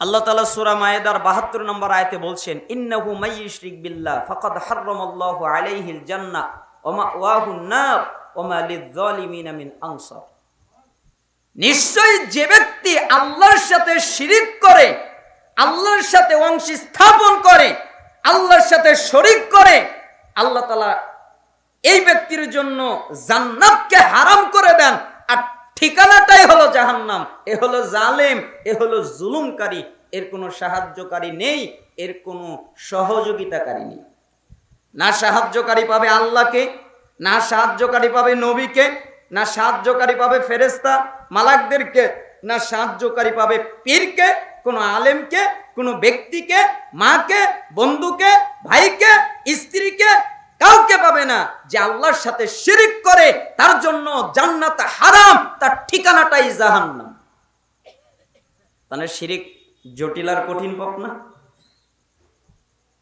আল্লাহ তালা সুরা মায়েদার বাহাত্তর নম্বর আয়তে বলছেন, ইন্নাহু মাইয়িশরিক বিল্লাহ, ফাকাদ হাররামাল্লাহু আলাইহিল জান্নাহ, ওয়া মাওয়াহুন নার, ওয়া মা লিয-যালিমিনা মিন আনসার। নিশ্চয়ই যে ব্যক্তি আল্লাহর সাথে শিরিক করে, আল্লাহর সাথে অংশ স্থাপন করে, আল্লাহর সাথে শরিক করে, আল্লাহ তালা এই ব্যক্তির জন্য জান্নাতকে হারাম করে দেন। আর ঠিকানাটাই হলো জাহান্নাম, এ হলো জালেম, এ হলো জুলুমকারী, এর কোনো সাহায্যকারী নেই, এর কোনো সহযোগিতাকারী নেই। না সাহায্যকারী পাবে আল্লাহকে, না সাহায্যকারী পাবে নবীকে, না সাহায্যকারী পাবে ফেরেস্তা মালাকদেরকে, না সাহায্যকারী পাবে পীরকে, কোনো আলেমকে, কোনো ব্যক্তিকে, মাকে, বন্ধুকে, ভাইকে, স্ত্রীকে কাউকে পাবে না যে আল্লাহর সাথে শিরিক করে, তার জন্য জান্নাত হারাম, তার ঠিকানাটাই জাহান্নাম। তাহলে শিরিক জটিল আর কঠিন পাপ না?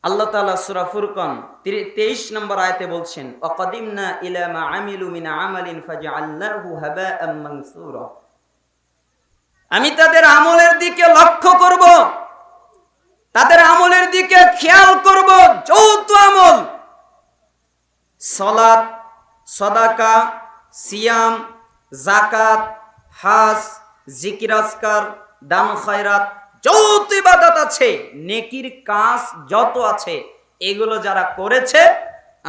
আল্লাহ তাআলা সূরা ফুরকান 23 নম্বর আয়াতে বলছেন ওয়াকাদিমনা ইলা মা আমিলু মিন আমালিন ফাজআলনাহু হাবাআম মানসুরা। আমি তাদের আমলের দিকে লক্ষ্য করব, তাদের আমলের দিকে খেয়াল করব, যৌথ আমল। সলাত, সদাকা, সিয়াম জাকাত হাস জিকির আজকার দান খয়রাত, যত ইবাদত আছে, নেকির কাজ যত আছে, এগুলো যারা করেছে,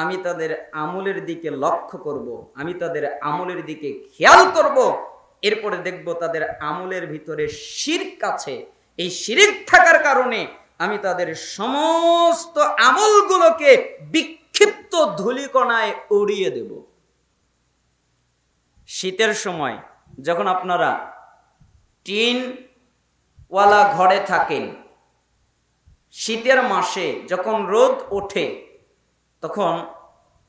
আমি তাদের আমলের দিকে লক্ষ্য করব, আমি তাদের আমলের দিকে খেয়াল করব, এরপরে দেখব তাদের আমলের ভিতরে শিরক আছে। এই শিরিক থাকার কারণে আমি তাদের সমস্ত আমলগুলোকে বিক্ষিপ্ত ধূলিকণায় উড়িয়ে দেব। শীতের সময় যখন আপনারা টিন ওয়ালা ঘরে থাকেন, শীতের মাসে যখন রোদ ওঠে, তখন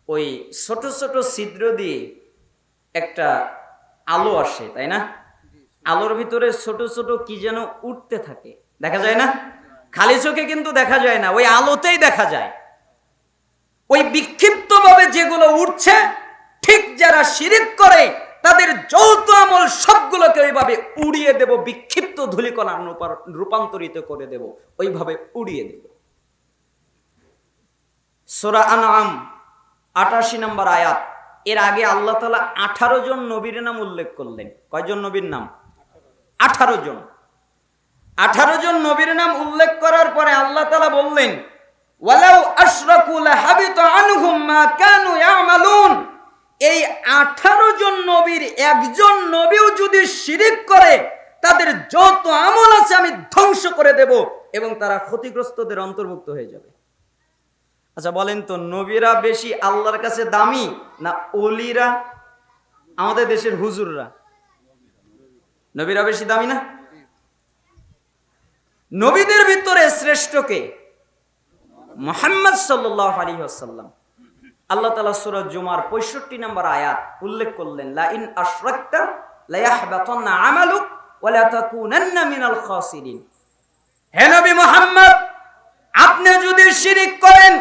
ওই ছোট ছোট ছিদ্র দিয়ে একটা আলো আসে, তাই না? আলোর ভিতরে ছোট ছোট কি যেন উঠতে থাকে। দেখা যায় না? খালি চোখে কিন্তু দেখা যায় না, ওই আলোতেই দেখা যায়। ওই বিক্ষিপ্তভাবে যেগুলো উঠছে, ঠিক যারা শিরিক করে, তাদের যৌথ আমল সবগুলোকে ওইভাবে উড়িয়ে দেব, বিক্ষিপ্ত ধূলিকণা রূপান্তরিত করে দেব, ওইভাবে উড়িয়ে দেব। সোরা আনাম আটাশি নম্বর আয়াত। এর আগে আল্লাহ তালা আঠারো জন নবীর নাম উল্লেখ করলেন। কয়জন নবীর নাম? আঠারো জন। আঠারো জন নবীর নাম উল্লেখ করার পরে আল্লাহ তালা বললেন ওয়ালাউ আশরাকুল হাবিত আনহুম মা কানু ইয়ামালুন। এই আঠারো জন নবীর একজন নবীও যদি শিরিক করে, তাদের যত আমল আছে আমি ধ্বংস করে দেব এবং তারা ক্ষতিগ্রস্তদের অন্তর্ভুক্ত হয়ে যাবে। আচ্ছা বলেন তো, নবীরা বেশি আল্লাহর কাছে দামি না অলিরা আমাদের দেশের হুজুররা। নবীরা বেশি দামি না? নবীদের ভিতরে শ্রেষ্ঠকে মোহাম্মদ সাল্লাহ আলী আসাল্লাম আল্লাহ তালা সুরজ জুমার পঁয়ষট্টি নম্বর আয়াত উল্লেখ করলেন লা ইন আশরাকতা লা আমালুক আপনি যদি শিরিক করেন,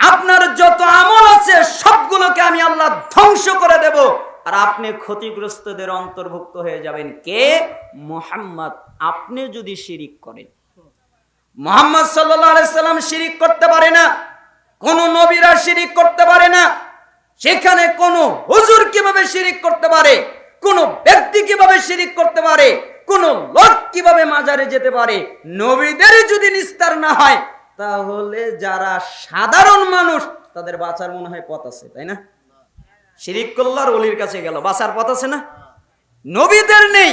আপনার যত আমল আছে সবগুলোকে আমি আল্লাহ ধ্বংস করে দেব। আর আপনি ক্ষতিগ্রস্তদের অন্তর্ভুক্ত হয়ে যাবেন কে? মোহাম্মদ। আপনি যদি শিরিক করেন মোহাম্মদ সাল্লাম শিরিক করতে পারে না, কোন নবীরা শিরিক করতে পারে না। সেখানে কোন হুজুর কীভাবে শিরিক করতে পারে, কোন ব্যক্তি কীভাবে শিরিক করতে পারে, কোন লোক কীভাবে মাজারে যেতে পারে, নবীদের যদি নিস্তার না হয়, তাহলে যারা সাধারণ মানুষ, তাদের বাঁচার মনে হয় পথ আছে, তাই না? শিরিক করলার অলির কাছে গেল, বাঁচার পথ আছে না? নবীদের নেই,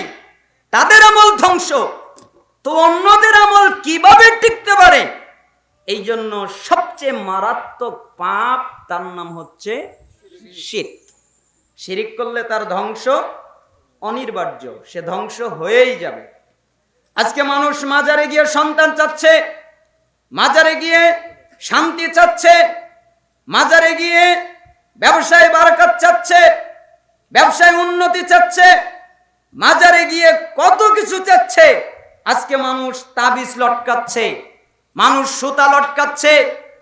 তাদের আমল ধ্বংস। তো অন্যদের আমল কীভাবে টিকতে পারে? এই জন্য সবচেয়ে মারাত্মক পাপ তার নাম হচ্ছে শির। শিরিক করলে তার ধ্বংস অনিবার্য সে ধ্বংস হয়েই যাবে। আজকে মানুষ মাজারে গিয়ে সন্তান চাচ্ছে, মাজারে গিয়ে শান্তি চাচ্ছে, মাজারে গিয়ে ব্যবসায় বারাকাত চাচ্ছে, ব্যবসায় উন্নতি চাচ্ছে, মাজারে গিয়ে কত কিছু চাচ্ছে আজকে মানুষ তাবিজ লটকাচ্ছে, মানুষ সুতা লটকাচ্ছে,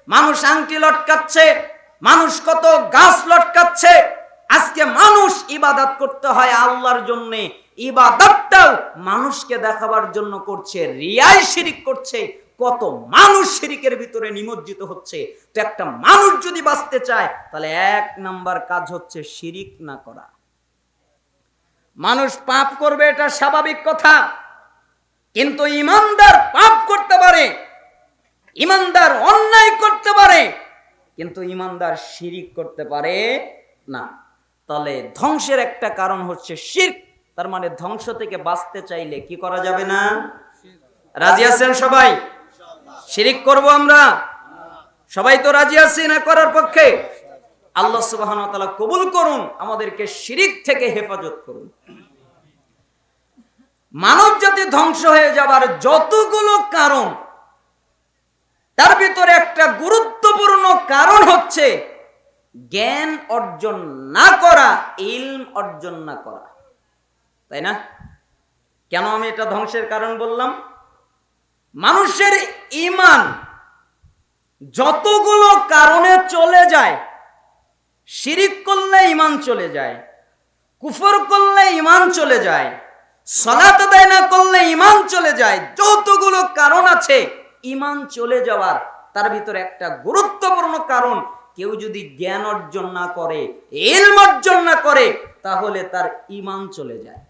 মানুষ আংটি লটকাচ্ছে, মানুষ কত গাছ লটকাচ্ছে। আজকে মানুষ ইবাদত করতে হয় আল্লাহর জন্য, ইবাদতটাও মানুষকে দেখাবার জন্য করছে রিয়াই শিরিক করছে। কত মানুষ শিরিকের ভিতরে নিমজ্জিত হচ্ছে। তো একটা মানুষ যদি বাঁচতে চায়, তাহলে এক নাম্বার কাজ হচ্ছে শিরিক না করা। মানুষ পাপ করবে, এটা স্বাভাবিক কথা। কিন্তু ইমানদার পাপ করতে পারে, ইমানদার অন্যায় করতে পারে, কিন্তু ইমানদার শিরিক করতে পারে না। তাহলে ধ্বংসের একটা কারণ হচ্ছে শির্ক। তার মানে ধ্বংস থেকে বাঁচতে চাইলে কি করা যাবে না? রাজি আছেন সবাই? শিরিক করব আমরা? সবাই তো রাজি আছি না করার পক্ষে? আল্লাহ সুবহান কবুল করুন, আমাদেরকে শিরিক থেকে হেফাজত করুন। মানব জাতি ধ্বংস হয়ে যাবার যতগুলো কারণ, তার ভিতরে একটা গুরুত্বপূর্ণ কারণ হচ্ছে জ্ঞান অর্জন না করা, ইলম অর্জন না করা। তাই না? কেন আমি এটা ধ্বংসের কারণ বললাম? মানুষের ইমান যতগুলো কারণে চলে যায়, শিরিক করলে ইমান চলে যায়, কুফর করলে ইমান চলে যায় সলাত আদায় না করলে ইমান চলে যায়। যতগুলো কারণ আছে ইমান চলে যাওয়ার তার ভিতরে একটা গুরুত্বপূর্ণ কারণ, কেউ যদি জ্ঞান অর্জন না করে এলম অর্জন না করে, তাহলে তার ইমান চলে যায়।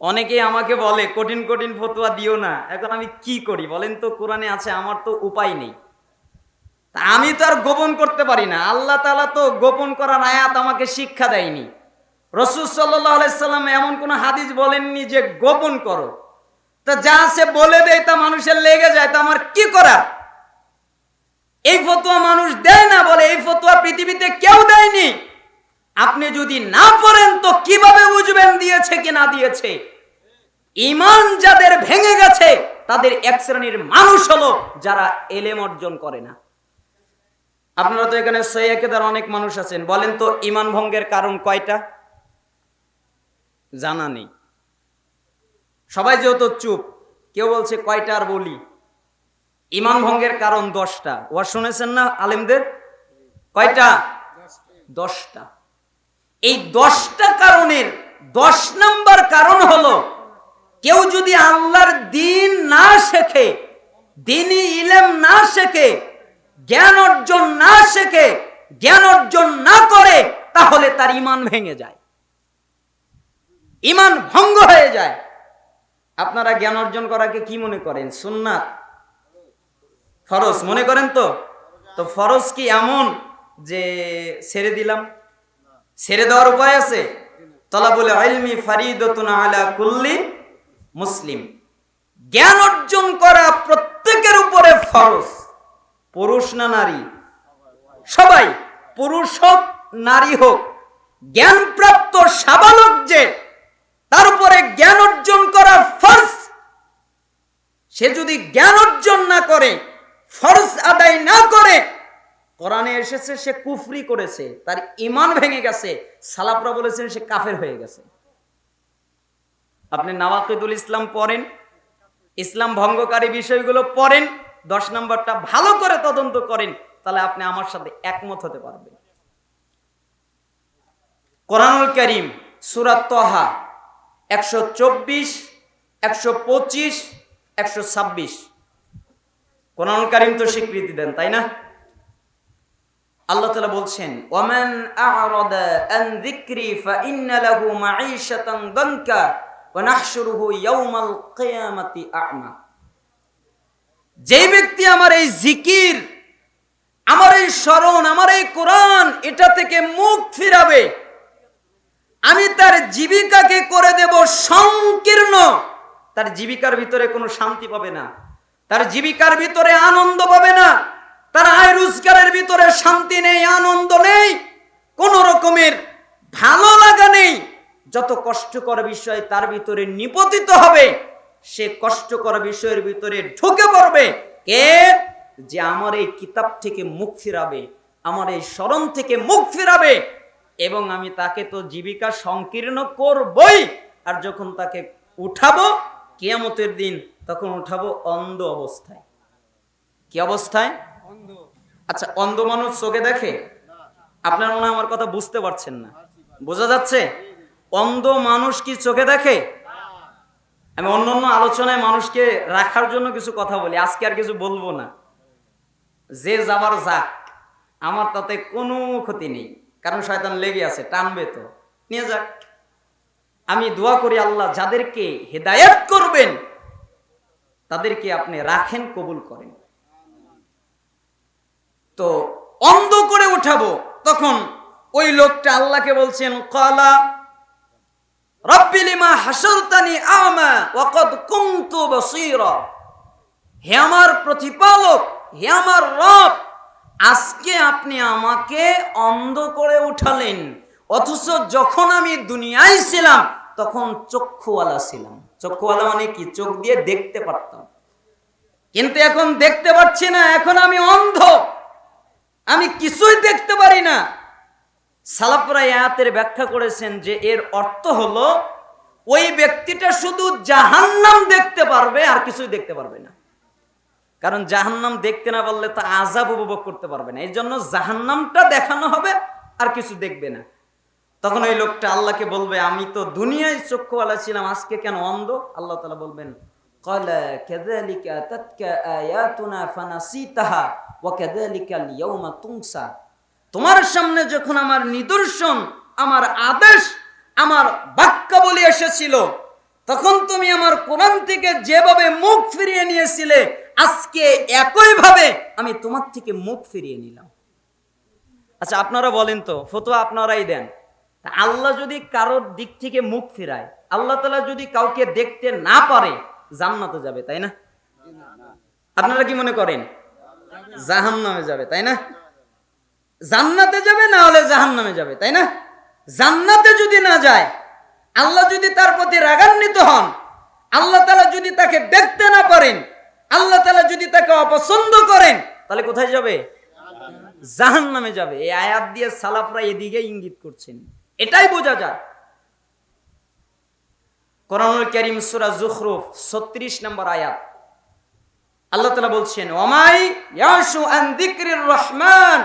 অনেকে আমাকে বলে, কঠিন কঠিন ফতোয়া দিও না। এখন আমি কি করি? বলেন তো, কোরআনে আছে, আমার তো উপায় নেই। আমি তো আর গোপন করতে পারি না। আল্লাহ তালা তো গোপন করার আয়াত আমাকে শিক্ষা দেয়নি। রসুল সাল্লাম এমন কোন হাদিস বলেননি যে গোপন করো। তা যা সে বলে দেয় তা মানুষের লেগে যায়, তা আমার কি করা এই ফতোয়া মানুষ দেয় না বলে, এই ফতোয়া পৃথিবীতে কেউ দেয়নি। আপনি যদি না পড়েন তো কীভাবে বুঝবেন দিয়েছে কি না দিয়েছে? ইমান যাদের ভেঙে গেছে, তাদের এক শ্রেণির মানুষ হলো যারা এলেম অর্জন করে না। আপনারা তো এখানে সৈয়কেদার অনেক মানুষ আছেন। বলেন তো ইমান ভঙ্গের কারণ কয়টা? জানা নেই। সবাই যেহেতু চুপ, কেউ বলছে কয়টা আর বলি? ইমান ভঙ্গের কারণ দশটা। ওয়া শুনেছেন না আলেমদের? কয়টা? দশটা। এই দশটা কারণের দশ নম্বর কারণ হলো, কেউ যদি আল্লাহর দিন না শেখে দিনই ইলেম না শেখে, জ্ঞান অর্জন না শেখে, জ্ঞান অর্জন না করে, তাহলে তার ইমান ভেঙে যায়। ইমান ভঙ্গ হয়ে যায়। আপনারা জ্ঞান অর্জন করাকে কি মনে করেন? সুন্নাত? ফরজ? মনে করেন তো? তো ফরজ কি এমন যে ছেড়ে দিলাম? ছেড়ে দেওয়ার উপায় আছে? তলা বলে আলমি ফারিদতুন আলা কুল্লি মুসলিম। জ্ঞান অর্জন করা প্রত্যেকের উপরে ফরজ। পুরুষ না নারী? সবাই পুরুষ হোক, নারী হোক, জ্ঞানপ্রাপ্ত সাবালক যে তার উপরে জ্ঞান অর্জন করা ফরজ। সে যদি জ্ঞান অর্জন না করে, ফরজ আদায় না করে, কোরআনে এসেছে সে কুফরি করেছে, তার ইমান ভেঙে গেছে সালাপরা বলেছেন সে কাফের হয়ে গেছে। আপনি নওয়াকিদুল ইসলাম পড়েন, ইসলাম ভঙ্গকারী বিষয়গুলো পড়েন, দশ নম্বরটা ভালো করে তদন্ত করেন, তাহলে আপনি আমার সাথে একমত হতে পারবেন। কোরআনুল করিম সুরাত তহা একশো চব্বিশ, একশো পঁচিশ, একশো ছাব্বিশ। কোরআনুল করিম তো স্বীকৃতি দেন, তাই না? আল্লাহ তালা বলছেন ওমান দানকা যে ব্যক্তি আমার এই জিকির আমার এই স্মরণ, আমার এই কোরআন, এটা থেকে মুখ ফিরাবে আমি তার জীবিকাকে করে দেব সংকীর্ণ। তার জীবিকার ভিতরে কোনো শান্তি পাবে না। তার জীবিকার ভিতরে আনন্দ পাবে না। তার আয় রোজগারের ভিতরে শান্তি নেই, আনন্দ নেই। কোন রকমের ভালো লাগা নেই। যত কষ্টকর বিষয় তার ভিতরে নিপতিত হবে, সে কষ্টকর বিষয়ের ভিতরে ঢুকে পড়বে। কে? যে আমার এই কিতাব থেকে মুখ ফিরাবে, আমার এই স্মরণ থেকে মুখ ফিরাবে। এবং আমি তাকে তো জীবিকা সংকীর্ণ করবই। আর যখন তাকে উঠাবো, কেয়ামতের দিন তখন উঠাবো অন্ধ অবস্থায়। কি অবস্থায়? আচ্ছা অন্ধ মানুষ চোখে দেখে? আপনার মনে আমার কথা বুঝতে পারছেন না। বোঝা যাচ্ছে? অন্ধ মানুষ কি চোখে দেখে? আমি অন্য অন্য আলোচনায় মানুষকে রাখার জন্য কিছু কথা বলি, আজকে আর কিছু বলব না। যে যাবার যাক, আমার তাতে কোনো ক্ষতি নেই। কারণ শয়তান লেগে আছে, টানবে তো। নিয়ে যাক। আমি দোয়া করি আল্লাহ, যাদেরকে হেদায়েত করবেন, তাদেরকে আপনি রাখেন, কবুল করেন। তো অন্ধ করে উঠাবো, তখন ওই লোকটা আল্লাহকে বলছেন কলা রব্বিলিমা হাসরতানি আমা ওয়াকাদ কুনতু বাসীরা। হে আমার প্রতিপালক, হে আমার রব আজকে আপনি আমাকে অন্ধ করে উঠালেন। অথচ যখন আমি দুনিয়ায় ছিলাম, তখন চক্ষুওয়ালা ছিলাম। চক্ষুওয়ালা মানে কি? চোখ দিয়ে দেখতে পারতাম। কিন্তু এখন দেখতে পাচ্ছি না, এখন আমি অন্ধ। আমি কিছুই দেখতে পারি না। সালাপরা এই আয়াতের ব্যাখ্যা করেছেন যে এর অর্থ হলো, ওই ব্যক্তিটা শুধু জাহান্নাম দেখতে পারবে আর কিছুই দেখতে পারবে না। কারণ জাহান্নাম দেখতে না পারলে তো আজাব উপভোগ করতে পারবে না। এই জন্য জাহান্নামটা দেখানো হবে, আর কিছু দেখবে না। তখন ওই লোকটা আল্লাহকে বলবে, আমি তো দুনিয়ায় চক্ষুওয়ালা ছিলাম, আজকে কেন অন্ধ? আল্লাহ তালা বলবেন তোমার সামনে যখন আমার নিদর্শন, আমার আদেশ, আমার বাক্যাবলী এসেছিল, তখন তুমি আমার কোরআন থেকে যেভাবে মুখ ফিরিয়ে নিয়েছিলে আজকে একইভাবে আমি তোমার থেকে মুখ ফিরিয়ে নিলাম। আচ্ছা আপনারা বলেন তো, ফতোয়া আপনারাই দেন। আল্লাহ যদি কারোর দিক থেকে মুখ ফিরায়, আল্লাহ তালা যদি কাউকে দেখতে না পারে, জান্নাতে যাবে, তাই না? আপনারা কি মনে করেন? জাহান নামে যাবে, তাই না? জান্নাতে যাবে, না হলে জাহান নামে যাবে, তাই না? জান্নাতে যদি না যায়, আল্লাহ যদি তার প্রতি রাগান্বিত হন, আল্লাহ তালা যদি তাকে দেখতে না পারেন আল্লাহ তালা যদি তাকে অপছন্দ করেন, তাহলে কোথায় যাবে? জাহান নামে যাবে। এই আয়াত দিয়ে সালাফরা এদিকে ইঙ্গিত করছেন। এটাই বোঝা যায়। করিম সুরা জুখরুফ, ছত্রিশ নম্বর আয়াত। আল্লাহ তালা বলছেন ইয়াশু আন যিকরির রহমান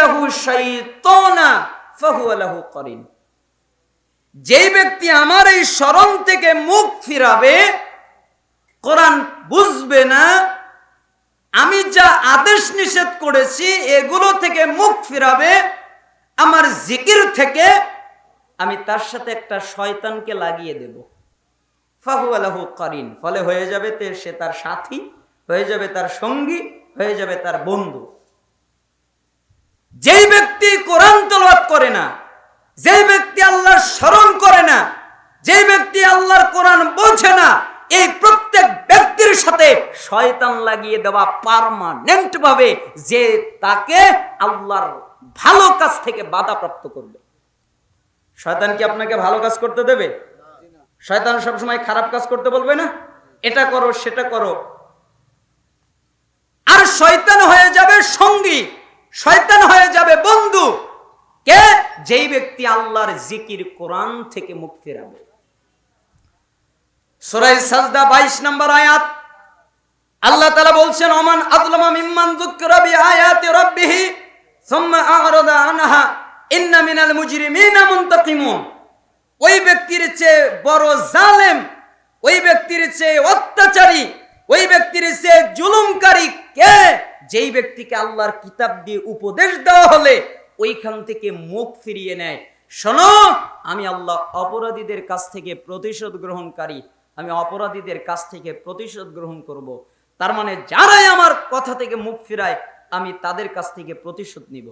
লাহু শাইতানা, ফাহুয়া লাহু করিন। যেই ব্যক্তি আমার এই স্মরণ থেকে মুখ ফিরাবে কোরআন বুঝবে না, আমি যা আদেশ নিষেধ করেছি, এগুলো থেকে মুখ ফিরাবে, আমার জিকির থেকে আমি তার সাথে একটা শয়তানকে লাগিয়ে দেব। ফাহু আলাহু করিন, ফলে হয়ে যাবে তে সে তার সাথী, হয়ে যাবে তার সঙ্গী, হয়ে যাবে তার বন্ধু। যেই ব্যক্তি কোরআন তলবাদ করে না, যেই ব্যক্তি আল্লাহর স্মরণ করে না, যেই ব্যক্তি আল্লাহর কোরআন বোঝে না এই প্রত্যেক ব্যক্তির সাথে শয়তান লাগিয়ে দেওয়া পারমানেন্ট ভাবে যে তাকে আল্লাহর ভালো কাজ থেকে বাধাপ্রাপ্ত করবে। শয়তান কি আপনাকে ভালো কাজ করতে দেবে? শয়তান সবসময় খারাপ কাজ করতে বলবে না? এটা করো, সেটা করো। আর শয়তান হয়ে যাবে সঙ্গী, শয়তান হয়ে যাবে বন্ধু। কে? যেই ব্যক্তি আল্লাহর জিকির কোরআন থেকে মুক্তি ফেরাবে সুরাই সাজদা বাইশ নম্বর আয়াত। আল্লাহ তালা বলছেন, ওমান আদলামা মিম্মান যুকরা বিআয়াতি রাব্বিহি সুম্মা আ'রাদা আনহা, ইন্না মিনাল মুজরিমিনা মুনতাকিমুন। ওই ব্যক্তির চেয়ে বড় জালেম, ওই ব্যক্তির চেয়ে অত্যাচারী, ওই ব্যক্তির চেয়ে জুলুমকারী কে? যেই ব্যক্তিকে আল্লাহর কিতাব দিয়ে উপদেশ দেওয়া হলে ওইখান থেকে মুখ ফিরিয়ে নেয়। শোনো, আমি আল্লাহ অপরাধীদের কাছ থেকে প্রতিশোধ গ্রহণকারী। আমি অপরাধীদের কাছ থেকে প্রতিশোধ গ্রহণ করব। তার মানে যারাই আমার কথা থেকে মুখ ফিরায় আমি তাদের কাছ থেকে প্রতিশোধ নিব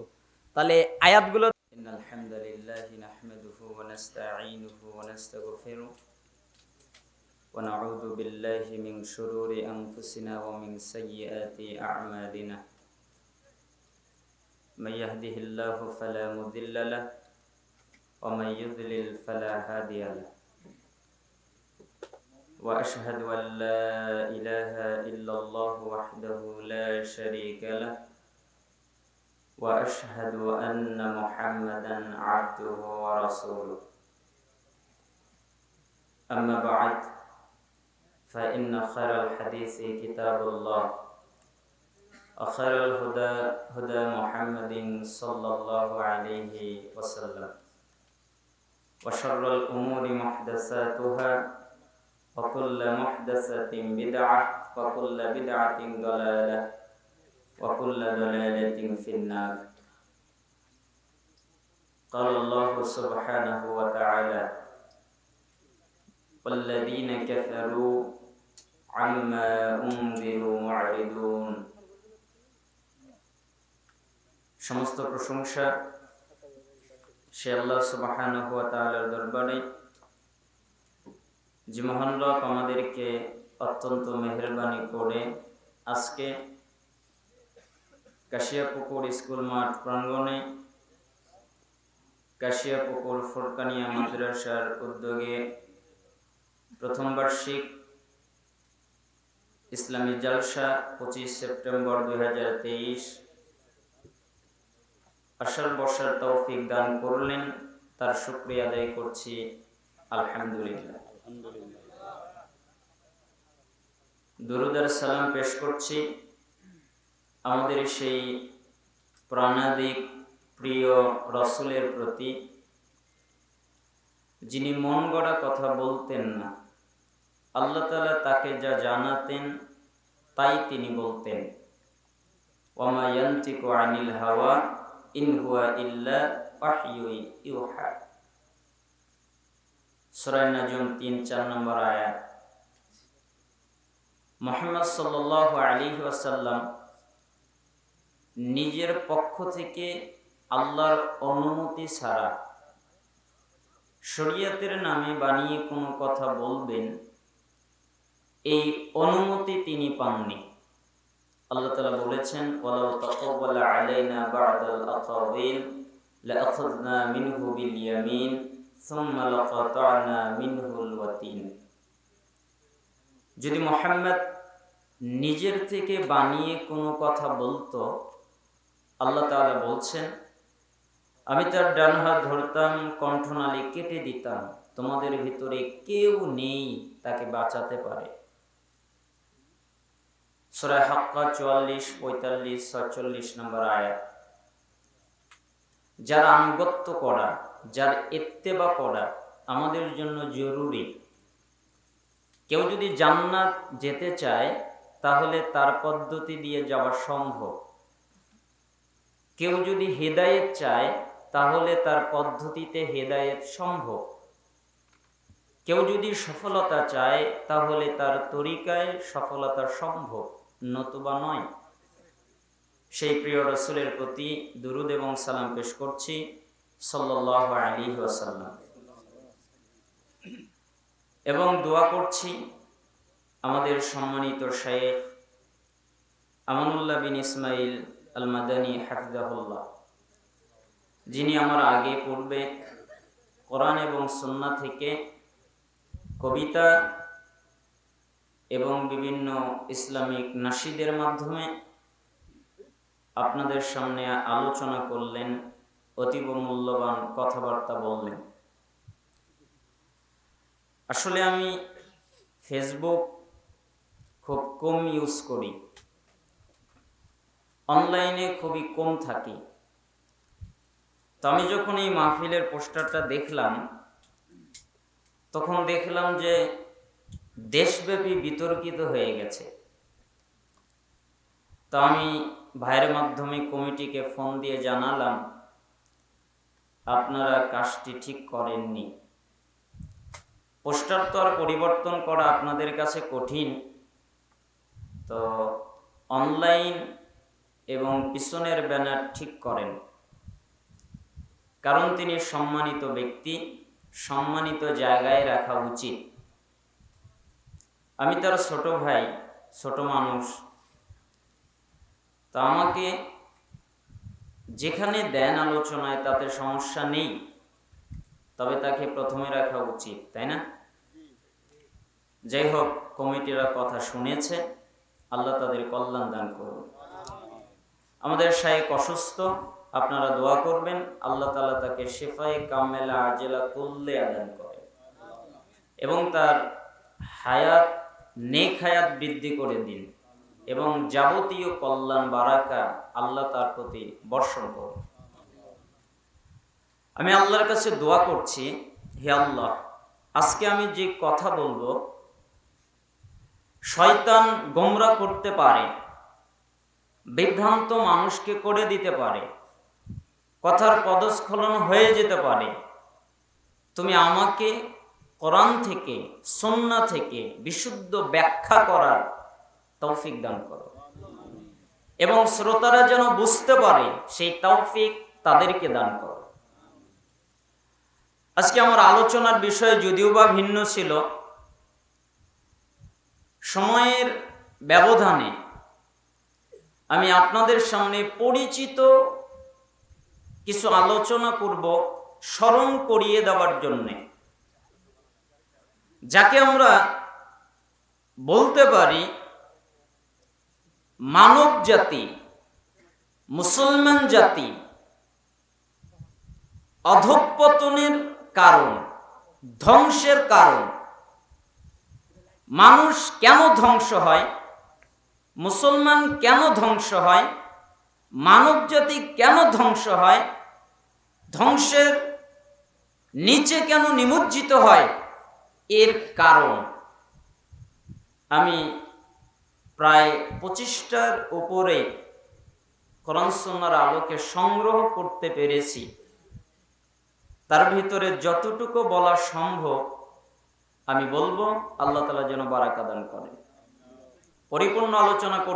তাহলে আয়াতগুলো إن الحمد لله نحمده ونستعينه ونستغفره ونعوذ بالله من شرور أنفسنا ومن سيئات أعمالنا من يهده الله فلا مضل له ومن يضلل فلا هادي له وأشهد أن لا إله إلا الله وحده لا شريك له وأشهد أن محمدا عبده ورسوله. أما بعد فإن خير الحديث كتاب الله وخير الهدى هدى محمد صلى الله عليه وسلم وشر الأمور محدثاتها وكل محدثة بدعة وكل بدعة ضلالة وكل ضلالة في النار قال الله سبحانه وتعالى والذين كفروا عما أنذروا معرضون সমস্ত প্রশংসা সে আল্লাহ সুবহানাহু ওয়া তাআলার দরবারে যে মহান আমাদেরকে অত্যন্ত মেহেরবানি করে আজকে কাশিয়াপুকুর স্কুল মাঠ প্রাঙ্গণে কাশিয়াপুকুর ফোরকানিয়া মাদ্রাসার উদ্যোগে প্রথম বার্ষিক ইসলামী জালসা পঁচিশ সেপ্টেম্বর দুই হাজার তেইশ আসার বর্ষার তৌফিক দান করলেন, তার শুক্রিয়া আদায় করছি, আলহামদুলিল্লাহ। দুরুদার সালাম পেশ করছি। আমাদের সেই প্রাণাদিক প্রিয় রসুলের প্রতি, যিনি মন গড়া কথা বলতেন না, আল্লাহ তালা তাকে যা জানাতেন তাই তিনি বলতেন। ওয়ামা ইয়ান্তিকু আনিল হাওয়া ইনহুয়া ইল্লা ইউহা। সূরা নাজম 3 4 নম্বর মুহাম্মদ ওয়াসাল্লাম নিজের পক্ষ থেকে আল্লাহর অনুমতি ছাড়া শরীয়তের নামে বানিয়ে কোনো কথা বলবেন, এই অনুমতি তিনি পাননি। আল্লাহ তালা বলেছেন আলাইনা বা'দাল মিনহু বিল ইয়ামিন। যদি মোহাম্মদ নিজের থেকে বানিয়ে কোনো কথা বলতো, আল্লাহ তাআলা বলছেন, আমি তার ডান হাত ধরতাম, কণ্ঠনালী কেটে দিতাম, তোমাদের ভিতরে কেউ নেই তাকে বাঁচাতে পারে। সুরায় হাক্কা চুয়াল্লিশ, পঁয়তাল্লিশ, ছয়চল্লিশ নম্বর আয়াত। যার আনুগত্য করা যার এত্তেবা করা আমাদের জন্য জরুরি। কেউ যদি জান্নাত যেতে চায়, তাহলে তার পদ্ধতি দিয়ে যাওয়া সম্ভব। কেউ যদি হেদায়েত চায়, তাহলে তার পদ্ধতিতে হেদায়েত সম্ভব। কেউ যদি সফলতা চায়, তাহলে তার তরিকায় সফলতা সম্ভব, নতুবা নয়। সেই প্রিয় রসুলের প্রতি দুরুদ এবং সালাম পেশ করছি। সাল্লাহ আলী ওয়াসাল্লাম। এবং দোয়া করছি আমাদের সম্মানিত শেখ আমানুল্লাহ বিন ইসমাইল আল মাদানী হাফিজাহুল্লাহ, যিনি আমার আগে পূর্বে কোরআন এবং সন্না থেকে কবিতা এবং বিভিন্ন ইসলামিক নাসিদের মাধ্যমে আপনাদের সামনে আলোচনা করলেন অতীব মূল্যবান কথাবার্তা বললেন আসলে আমি ফেসবুক খুব কম ইউজ করি। অনলাইনে খুবই কম থাকি। তো আমি যখন এই মাহফিলের পোস্টারটা দেখলাম, তখন দেখলাম যে দেশব্যাপী বিতর্কিত হয়ে গেছে। তো আমি ভাইয়ের মাধ্যমে কমিটিকে ফোন দিয়ে জানালাম আপনারা কাজটি ঠিক করেননি। পোস্টার তো আর পরিবর্তন করা আপনাদের কাছে কঠিন। তো অনলাইন এবং পিছনের ব্যানার ঠিক করেন। কারণ তিনি সম্মানিত ব্যক্তি, সম্মানিত জায়গায় রাখা উচিত। আমি তার ছোট ভাই, ছোট মানুষ। তা আমাকে যেখানে দেন আলোচনায় তাতে সমস্যা নেই, তবে তাকে প্রথমে রাখা উচিত, তাই না? যাই হোক কমিটিরা কথা শুনেছে, আল্লাহ তাদের কল্যাণ দান করুন। আমাদের শায়েক অসুস্থ, আপনারা দোয়া করবেন, আল্লাহ তালা তাকে শেফায়ে কামেলা আজেলা কল্লে আদান করে এবং তার হায়াত, নেক হায়াত বৃদ্ধি করে দিন। এবং যাবতীয় কল্যাণ, বারাকা আল্লাহ তার প্রতি বর্ষণ করুন। আমি আল্লাহর কাছে দোয়া করছি, হে আল্লাহ, আজকে আমি যে কথা বলব, শয়তান গোমরা করতে পারে, বিভ্রান্ত মানুষকে করে দিতে পারে, কথার পদস্খলন হয়ে যেতে পারে। তুমি আমাকে কোরআন থেকে সন্না থেকে বিশুদ্ধ ব্যাখ্যা করার তৌফিক দান করো। এবং শ্রোতারা যেন বুঝতে পারে, সেই তৌফিক তাদেরকে দান করো। আজকে আমার আলোচনার বিষয় যদিও বা ভিন্ন ছিল, সময়ের ব্যবধানে আমি আপনাদের সামনে পরিচিত কিছু আলোচনা করব স্মরণ করিয়ে দেওয়ার জন্যে, যাকে আমরা বলতে পারি মানব জাতি, মুসলমান জাতি, অধঃপতনের কারণ, ধ্বংসের কারণ। মানুষ কেন ধ্বংস হয়? মুসলমান কেন ধ্বংস হয়? মানব জাতি কেন ধ্বংস হয়? ধ্বংসের নিচে কেন নিমজ্জিত হয়? এর কারণ। আমি প্রায় পঁচিশটার উপরে কোরআন আলোকে সংগ্রহ করতে পেরেছি। তার ভিতরে যতটুকু বলা সম্ভব আমি বলব, আল্লাহ তালা যেন বারাকা দান করেন। পরিপূর্ণ আলোচনা